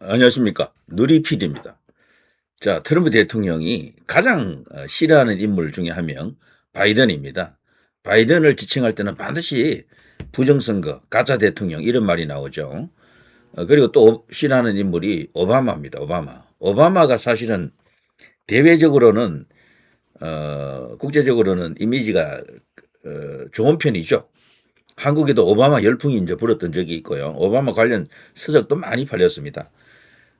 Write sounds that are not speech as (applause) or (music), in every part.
안녕하십니까. 누리PD입니다. 자, 트럼프 대통령이 가장 어, 싫어하는 인물 중에 한 명, 바이든입니다. 바이든을 지칭할 때는 반드시 부정선거, 가짜 대통령 이런 말이 나오죠. 어, 그리고 또 싫어하는 인물이 오바마입니다. 오바마. 오바마가 사실은 대외적으로는 어, 국제적으로는 이미지가 어, 좋은 편이죠. 한국에도 오바마 열풍이 이제 불었던 적이 있고요. 오바마 관련 서적도 많이 팔렸습니다.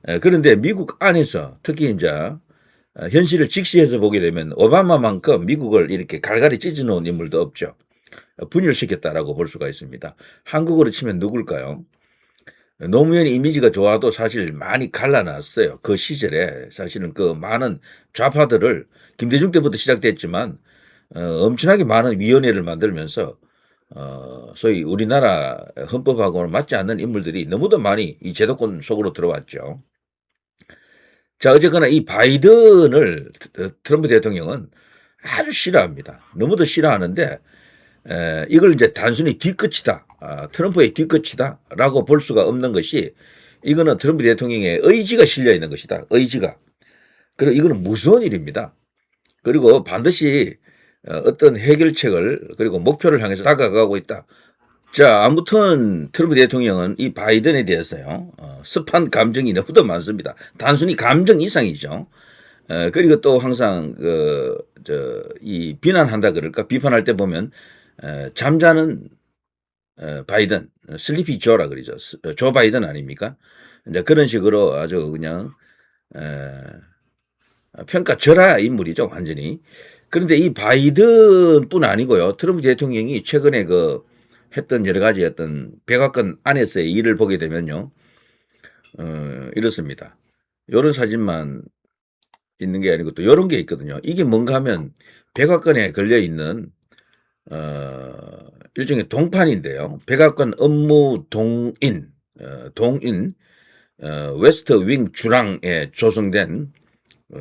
에, 그런데 미국 안에서 특히 이제 어, 현실을 직시해서 보게 되면 오바마만큼 미국을 이렇게 갈갈이 찢어놓은 인물도 없죠. 어, 분열시켰다라고 볼 수가 있습니다. 한국으로 치면 누굴까요? 노무현 이미지가 좋아도 사실 많이 갈라놨어요. 그 시절에 사실은 그 많은 좌파들을 김대중 때부터 시작됐지만 어, 엄청나게 많은 위원회를 만들면서 어, 소위 우리나라 헌법하고는 맞지 않는 인물들이 너무도 많이 이 제도권 속으로 들어왔죠. 자, 어쨌거나 이 바이든을 트- 트럼프 대통령은 아주 싫어합니다. 너무도 싫어하는데 에, 이걸 이제 단순히 뒤끝이다, 아, 트럼프의 뒤끝이다 라고 볼 수가 없는 것이 이거는 트럼프 대통령의 의지가 실려 있는 것이다. 의지가. 그리고 이거는 무서운 일입니다. 그리고 반드시 어, 어떤 해결책을 그리고 목표를 향해서 다가가고 있다. 자, 아무튼 트럼프 대통령은 이 바이든에 대해서요, 어, 습한 감정이 너무도 많습니다. 단순히 감정 이상이죠. 어, 그리고 또 항상 그, 저, 이 비난한다 그럴까? 비판할 때 보면, 어, 잠자는 어, 바이든, 슬리피 조라 그러죠. 스- 어, 조 바이든 아닙니까? 이제 그런 식으로 아주 그냥, 어, 평가 절하 인물이죠, 완전히. 그런데 이 바이든뿐 아니고요. 트럼프 대통령이 최근에 그 했던 여러 가지 어떤 백악관 안에서의 일을 보게 되면요. 어, 이렇습니다. 요런 사진만 있는 게 아니고 또 요런 게 있거든요. 이게 뭔가 하면 백악관에 걸려 있는 어, 일종의 동판인데요. 백악관 업무 동인, 어, 동인, 어, 웨스트 윙 주랑에 조성된 어,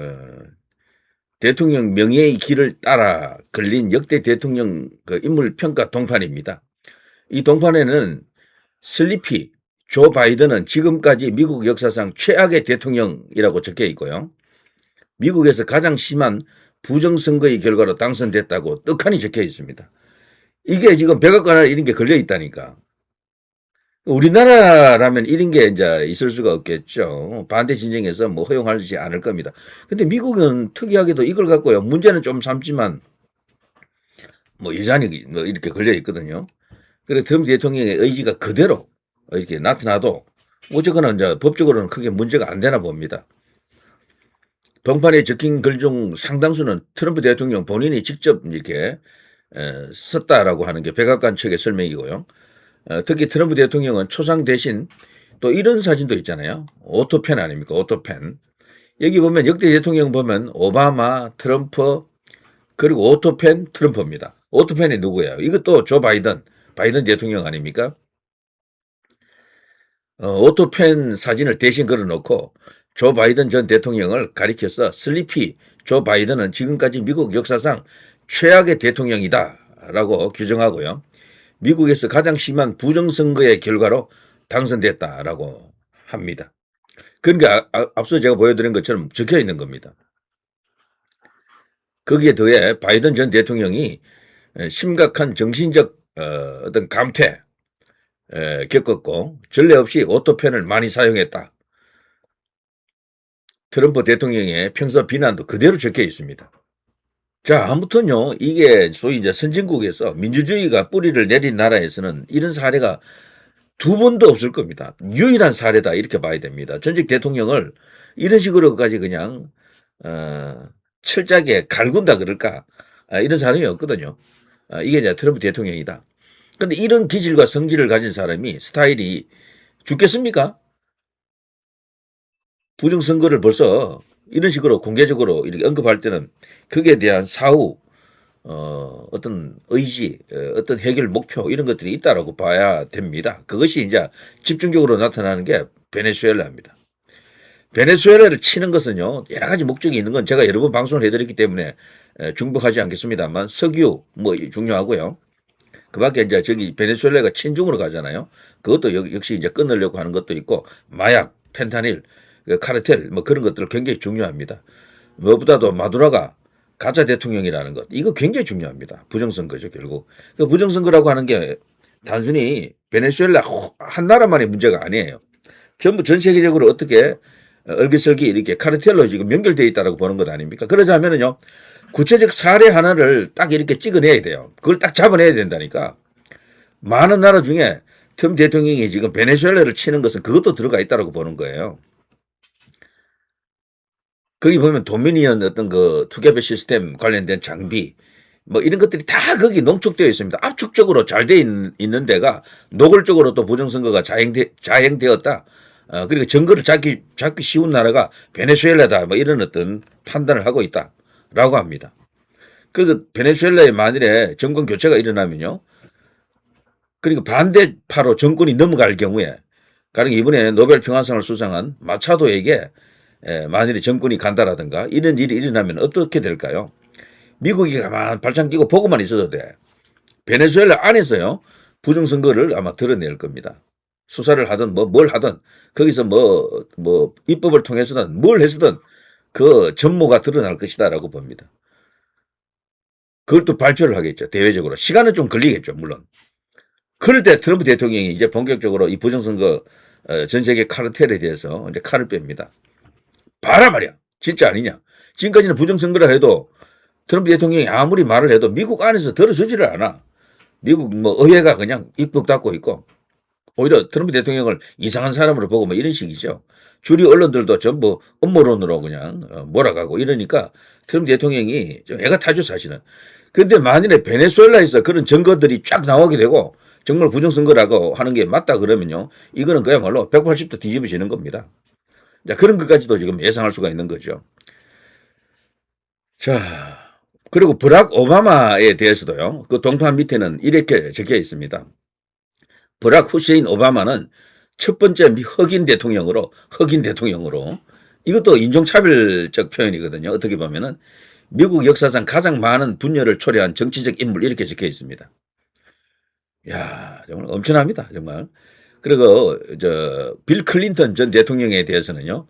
대통령 명예의 길을 따라 걸린 역대 대통령 그 인물 평가 동판입니다. 이 동판에는 슬리피 조 바이든은 지금까지 미국 역사상 최악의 대통령이라고 적혀 있고요. 미국에서 가장 심한 부정선거의 결과로 당선됐다고 떡하니 적혀 있습니다. 이게 지금 백악관에 이런 게 걸려 있다니까. 우리나라라면 이런 게 이제 있을 수가 없겠죠. 반대 진영에서 뭐 허용하지 않을 겁니다. 근데 미국은 특이하게도 이걸 갖고요. 문제는 좀 삼지만 뭐 여전히 뭐 이렇게 걸려 있거든요. 그래 트럼프 대통령의 의지가 그대로 이렇게 나타나도 어쨌거나 이제 법적으로는 크게 문제가 안 되나 봅니다. 동판에 적힌 글 중 상당수는 트럼프 대통령 본인이 직접 이렇게 에, 썼다라고 하는 게 백악관 측의 설명이고요. 어, 특히 트럼프 대통령은 초상 대신 또 이런 사진도 있잖아요. 오토펜 아닙니까? 오토펜. 여기 보면 역대 대통령 보면 오바마, 트럼프, 그리고 오토펜, 트럼프입니다. 오토펜이 누구예요? 이것도 조 바이든, 바이든 대통령 아닙니까? 어, 오토펜 사진을 대신 걸어놓고 조 바이든 전 대통령을 가리켜서 슬리피 조 바이든은 지금까지 미국 역사상 최악의 대통령이다 라고 규정하고요. 미국에서 가장 심한 부정선거의 결과로 당선됐다라고 합니다. 그러니까 아- 아- 앞서 제가 보여드린 것처럼 적혀 있는 겁니다. 거기에 더해 바이든 전 대통령이 에, 심각한 정신적 어, 어떤 감퇴 에, 겪었고 전례 없이 오토펜을 많이 사용했다. 트럼프 대통령의 평소 비난도 그대로 적혀 있습니다. 자, 아무튼요, 이게 소위 이제 선진국에서 민주주의가 뿌리를 내린 나라에서는 이런 사례가 두 번도 없을 겁니다. 유일한 사례다 이렇게 봐야 됩니다. 전직 대통령을 이런 식으로까지 그냥 어, 철저하게 갈군다 그럴까 아, 이런 사람이 없거든요. 아, 이게 이제 트럼프 대통령이다. 근데 이런 기질과 성질을 가진 사람이 스타일이 죽겠습니까? 부정선거를 벌써 이런 식으로 공개적으로 이렇게 언급할 때는 거기에 대한 사후 어, 어떤 의지, 어, 어떤 해결 목표 이런 것들이 있다라고 봐야 됩니다. 그것이 이제 집중적으로 나타나는 게 베네수엘라입니다. 베네수엘라를 치는 것은요 여러 가지 목적이 있는 건 제가 여러 번 방송을 해드렸기 때문에 에, 중복하지 않겠습니다만 석유 뭐 중요하고요. 그밖에 이제 저기 베네수엘라가 친중으로 가잖아요. 그것도 역- 역시 이제 끊으려고 하는 것도 있고 마약 펜타닐, 그 카르텔 뭐 그런 것들 굉장히 중요합니다. 무엇보다도 마두라가 가짜 대통령이라는 것 이거 굉장히 중요합니다. 부정선거죠 결국. 그 부정선거라고 하는 게 단순히 베네수엘라 한 나라만의 문제가 아니에요. 전부 전 세계적으로 어떻게 얼기설기 이렇게 카르텔로 지금 연결되어 있다라고 보는 것 아닙니까? 그러자면은요 구체적 사례 하나를 딱 이렇게 찍어내야 돼요. 그걸 딱 잡아내야 된다니까. 많은 나라 중에 트럼프 대통령이 지금 베네수엘라를 치는 것은 그것도 들어가 있다라고 보는 거예요. 거기 보면 도미니언 어떤 그 투개별 시스템 관련된 장비 뭐 이런 것들이 다 거기 농축되어 있습니다. 압축적으로 잘 돼 있는 데가 노골적으로 또 부정선거가 자행되, 자행되었다. 어, 그리고 증거를 잡기, 잡기 쉬운 나라가 베네수엘라다. 뭐 이런 어떤 판단을 하고 있다 라고 합니다. 그래서 베네수엘라에 만일에 정권 교체가 일어나면요. 그리고 반대파로 정권이 넘어갈 경우에 가령 이번에 노벨 평화상을 수상한 마차도에게 에, 만일에 정권이 간다라든가 이런 일이 일어나면 어떻게 될까요? 미국이 가만 발짱 끼고 보고만 있어도 돼. 베네수엘라 안에서요 부정선거를 아마 드러낼 겁니다. 수사를 하든 뭐 뭘 하든 거기서 뭐뭐 입법을 통해서든 뭘 해서든 그 전모가 드러날 것이다라고 봅니다. 그걸 또 발표를 하겠죠 대외적으로 시간은 좀 걸리겠죠 물론. 그럴 때 트럼프 대통령이 이제 본격적으로 이 부정선거 어, 전 세계 카르텔에 대해서 이제 칼을 뺍니다. 봐라 말이야. 진짜 아니냐. 지금까지는 부정선거라 해도 트럼프 대통령이 아무리 말을 해도 미국 안에서 들어주지를 않아. 미국 뭐 의회가 그냥 입국 닫고 있고 오히려 트럼프 대통령을 이상한 사람으로 보고 뭐 이런 식이죠. 주류 언론들도 전부 음모론으로 그냥 어, 몰아가고 이러니까 트럼프 대통령이 좀 애가 타죠 사실은. 근데 만일에 베네수엘라에서 그런 증거들이 쫙 나오게 되고 정말 부정선거라고 하는 게 맞다 그러면요. 이거는 그야말로 180도 뒤집어지는 겁니다. 자, 그런 것까지도 지금 예상할 수가 있는 거죠. 자, 그리고 브락 오바마에 대해서도요. 그 동판 밑에는 이렇게 적혀 있습니다. 브락 후세인 오바마는 첫 번째 미- 흑인 대통령으로 흑인 대통령으로 이것도 인종차별적 표현이거든요. 어떻게 보면은 미국 역사상 가장 많은 분열을 초래한 정치적 인물 이렇게 적혀 있습니다. 야 정말 엄청납니다. 정말. 그리고 저 빌 클린턴 전 대통령에 대해서는요.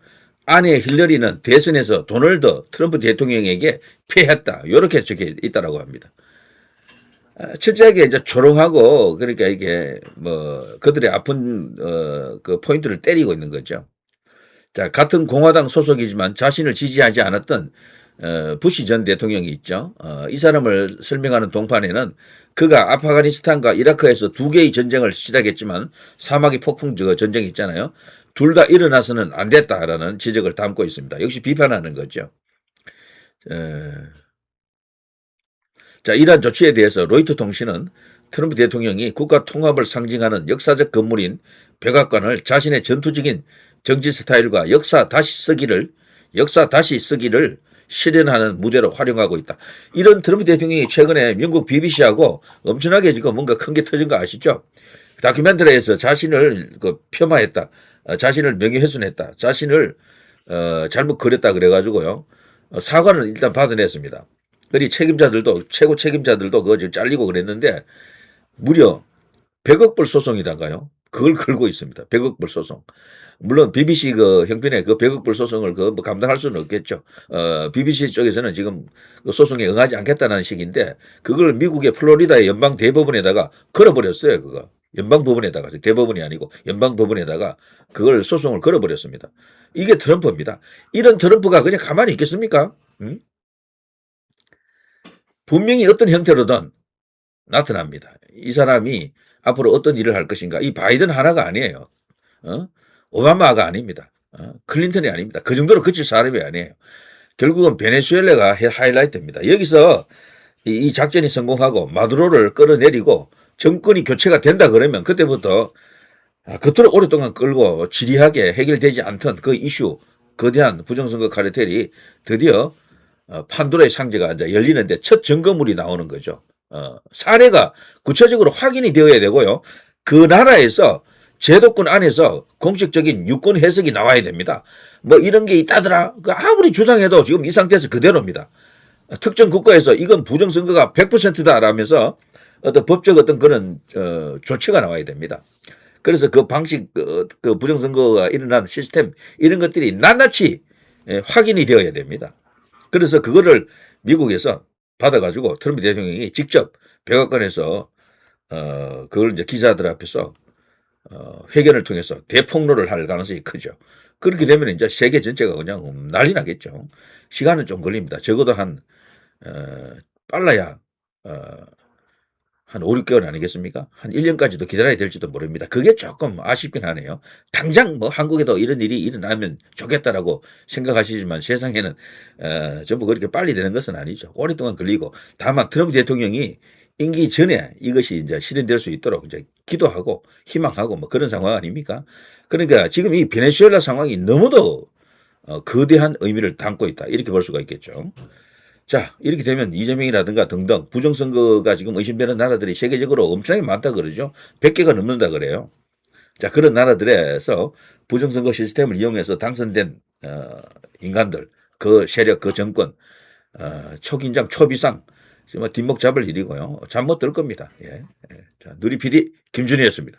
아내 힐러리는 대선에서 도널드 트럼프 대통령에게 패했다. 이렇게 적혀 있다라고 합니다. 아, 철저하게 이제 조롱하고 그러니까 이게 뭐 그들의 아픈 어, 그 포인트를 때리고 있는 거죠. 자 같은 공화당 소속이지만 자신을 지지하지 않았던 어, 부시 전 대통령이 있죠. 어, 이 사람을 설명하는 동판에는 그가 아프가니스탄과 이라크에서 두 개의 전쟁을 시작했지만 사막의 폭풍 저 전쟁이 있잖아요. 둘 다 일어나서는 안 됐다라는 지적을 담고 있습니다. 역시 비판하는 거죠. 에, 자, 이러한 조치에 대해서 로이터 통신은 트럼프 대통령이 국가 통합을 상징하는 역사적 건물인 백악관을 자신의 전투적인 정치 스타일과 역사 다시 쓰기를 역사 다시 쓰기를 실현하는 무대로 활용하고 있다. 이런 트럼프 대통령이 최근에 미국 BBC하고 엄청나게 지금 뭔가 큰 게 터진 거 아시죠? 다큐멘터리에서 자신을 그 폄하했다. 어, 자신을 명예훼손했다. 자신을 어, 잘못 그렸다 그래가지고요. 어, 사과는 일단 받아냈습니다. 그리 책임자들도 최고 책임자들도 그거 지금 잘리고 그랬는데 무려 100억 불 소송이다가요. 그걸 (laughs) 걸고 있습니다. 100억 불 소송. 물론 BBC 그 형편에 그 100억 불 소송을 그 뭐 감당할 수는 없겠죠. 어, BBC 쪽에서는 지금 그 소송에 응하지 않겠다는 식인데 그걸 미국의 플로리다의 연방 대법원에다가 걸어버렸어요. 그거. 연방 법원에다가 대법원이 아니고 연방 법원에다가 그걸 소송을 걸어버렸습니다. 이게 트럼프입니다. 이런 트럼프가 그냥 가만히 있겠습니까? 응? 분명히 어떤 형태로든 나타납니다. 이 사람이 앞으로 어떤 일을 할 것인가. 이 바이든 하나가 아니에요. 어? 오바마가 아닙니다. 어? 클린턴이 아닙니다. 그 정도로 그칠 사람이 아니에요. 결국은 베네수엘라가 해- 하이라이트입니다. 여기서 이, 이 작전이 성공하고 마두로를 끌어내리고 정권이 교체가 된다 그러면 그때부터 아, 그토록 오랫동안 끌고 지리하게 해결되지 않던 그 이슈, 거대한 부정선거 카르텔이 드디어 어, 판도라의 상자가 이제 열리는데 첫 증거물이 나오는 거죠. 어, 사례가 구체적으로 확인이 되어야 되고요. 그 나라에서 제도권 안에서 공식적인 유권 해석이 나와야 됩니다. 뭐 이런 게 있다더라. 그 아무리 주장해도 지금 이 상태에서 그대로입니다. 특정 국가에서 이건 부정선거가 100%다라면서 어떤 법적 어떤 그런 어, 조치가 나와야 됩니다. 그래서 그 방식 그, 그 부정선거가 일어난 시스템 이런 것들이 낱낱이 예, 확인이 되어야 됩니다. 그래서 그거를 미국에서 받아가지고 트럼프 대통령이 직접 백악관에서 어 그걸 이제 기자들 앞에서 어 회견을 통해서 대폭로를 할 가능성이 크죠. 그렇게 되면 이제 세계 전체가 그냥 음, 난리 나겠죠. 시간은 좀 걸립니다. 적어도 한 어, 빨라야 어, 한 5, 6개월 아니겠습니까? 한 1년까지도 기다려야 될지도 모릅니다. 그게 조금 아쉽긴 하네요. 당장 뭐 한국에도 이런 일이 일어나면 좋겠다라고 생각하시지만 세상에는 어, 전부 그렇게 빨리 되는 것은 아니죠. 오랫동안 걸리고 다만 트럼프 대통령이 임기 전에 이것이 이제 실현될 수 있도록 이제 기도하고 희망하고 뭐 그런 상황 아닙니까? 그러니까 지금 이 베네수엘라 상황이 너무도 어, 거대한 의미를 담고 있다. 이렇게 볼 수가 있겠죠. 자, 이렇게 되면 이재명이라든가 등등 부정선거가 지금 의심되는 나라들이 세계적으로 엄청나게 많다 그러죠. 100개가 넘는다 그래요. 자, 그런 나라들에서 부정선거 시스템을 이용해서 당선된 어, 인간들, 그 세력, 그 정권, 어, 초긴장, 초비상, 정말 뒷목 잡을 일이고요. 잠 못 들 겁니다. 예. 예. 자, 누리 PD 김준희였습니다.